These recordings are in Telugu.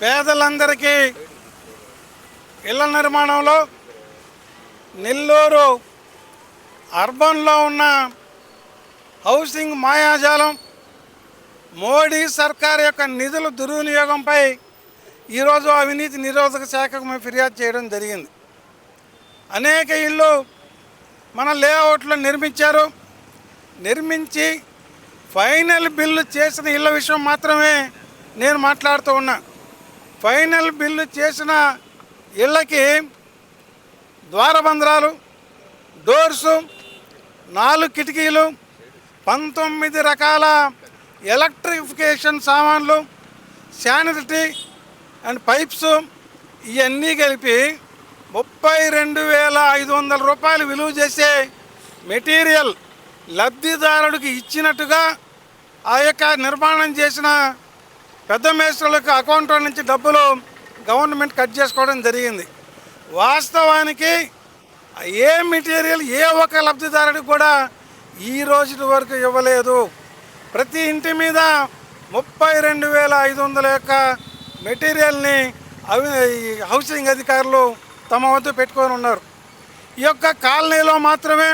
పేదలందరికీ ఇళ్ళ నిర్మాణంలో నెల్లూరు అర్బన్లో ఉన్న హౌసింగ్ మాయాజాలం మోడీ సర్కార్ యొక్క నిధుల దుర్వినియోగంపై ఈరోజు అవినీతి నిరోధక శాఖకు మేము ఫిర్యాదు చేయడం జరిగింది. అనేక ఇళ్ళు మన లేఅవుట్లో నిర్మించారు. నిర్మించి ఫైనల్ బిల్లు చేసిన ఇళ్ళ విషయం మాత్రమే నేను మాట్లాడుతూ ఉన్నా. ఫైనల్ బిల్లు చేసిన ఇళ్ళకి ద్వారబంధ్రాలు డోర్సు నాలుగు కిటికీలు పంతొమ్మిది రకాల ఎలక్ట్రిఫికేషన్ సామాన్లు శానిటరీ అండ్ పైప్స్ ఇవన్నీ కలిపి ముప్పై రెండు వేల ఐదు వందల రూపాయలు విలువ చేసే మెటీరియల్ లబ్ధిదారుడికి ఇచ్చినట్టుగా ఆ యొక్క నిర్మాణం చేసిన పెద్ద మేస్త్రులకు అకౌంట్లో నుంచి డబ్బులు గవర్నమెంట్ కట్ చేసుకోవడం జరిగింది. వాస్తవానికి ఏ మెటీరియల్ ఏ ఒక్క లబ్ధిదారుడికి కూడా ఈ రోజు వరకు ఇవ్వలేదు. ప్రతి ఇంటి మీద ముప్పై రెండు వేల ఐదు వందల యొక్క మెటీరియల్ని అవి హౌసింగ్ అధికారులు తమ వద్ద పెట్టుకొని ఉన్నారు. ఈ యొక్క కాలనీలో మాత్రమే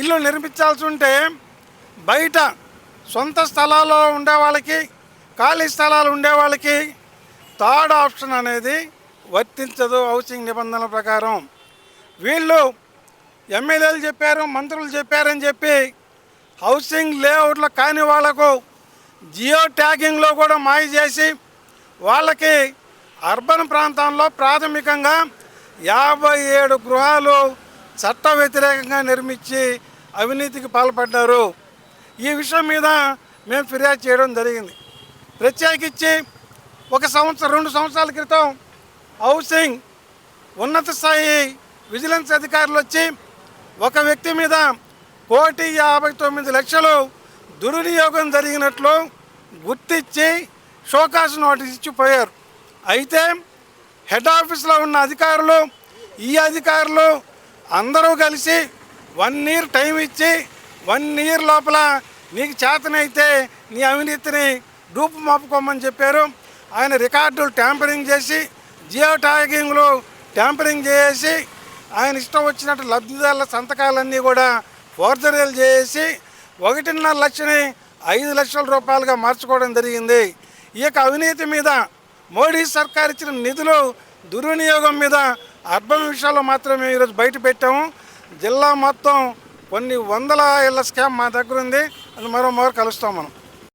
ఇల్లు నిర్మించాల్సి ఉంటే బయట సొంత స్థలాల్లో ఉండే వాళ్ళకి ఖాళీ స్థలాలు ఉండే వాళ్ళకి థర్డ్ ఆప్షన్ అనేది వర్తించదు హౌసింగ్ నిబంధనల ప్రకారం. వీళ్ళు ఎమ్మెల్యేలు చెప్పారు మంత్రులు చెప్పారని చెప్పి హౌసింగ్ లేఅవుట్లో కాని వాళ్ళకు జియో ట్యాగింగ్లో కూడా మాయ చేసి వాళ్ళకి అర్బన్ ప్రాంతంలో ప్రాథమికంగా యాభై ఏడు గృహాలు చట్ట వ్యతిరేకంగా నిర్మించి అవినీతికి పాల్పడ్డారు. ఈ విషయం మీద మేము ఫిర్యాదు చేయడం జరిగింది. ప్రత్యేకించి ఒక సంవత్సరం రెండు సంవత్సరాల క్రితం హౌసింగ్ ఉన్నత స్థాయి విజిలెన్స్ అధికారులు వచ్చి ఒక వ్యక్తి మీద కోటి యాభై తొమ్మిది లక్షలు దుర్వినియోగం జరిగినట్లు గుర్తించి షోకాస్ నోటీస్ ఇచ్చిపోయారు అయితే హెడ్ ఆఫీస్లో ఉన్న అధికారులు ఈ అధికారులు అందరూ కలిసి వన్ ఇయర్ టైం ఇచ్చి వన్ ఇయర్ లోపల నీకు చేతనైతే నీ అవినీతిని డూపు మాపుకోమని చెప్పారు. ఆయన రికార్డులు ట్యాంపరింగ్ చేసి జియో ట్యాగింగ్లు ట్యాంపరింగ్ చేసి ఆయన ఇష్టం వచ్చినట్టు లబ్ధిదారుల సంతకాలన్నీ కూడా ఫోర్జరీలు చేసి ఒకటిన్నర లక్షని ఐదు లక్షల రూపాయలుగా మార్చుకోవడం జరిగింది. ఈ యొక్క అవినీతి మీద మోడీ సర్కార్ ఇచ్చిన నిధులు దుర్వినియోగం మీద అర్బన్ విషయాల్లో మాత్రమే ఈరోజు బయట పెట్టాము. జిల్లా మొత్తం కొన్ని వందల ఇళ్ళ స్కామ్ మా దగ్గర ఉంది. అది మరో మరో కలుస్తాం మనం.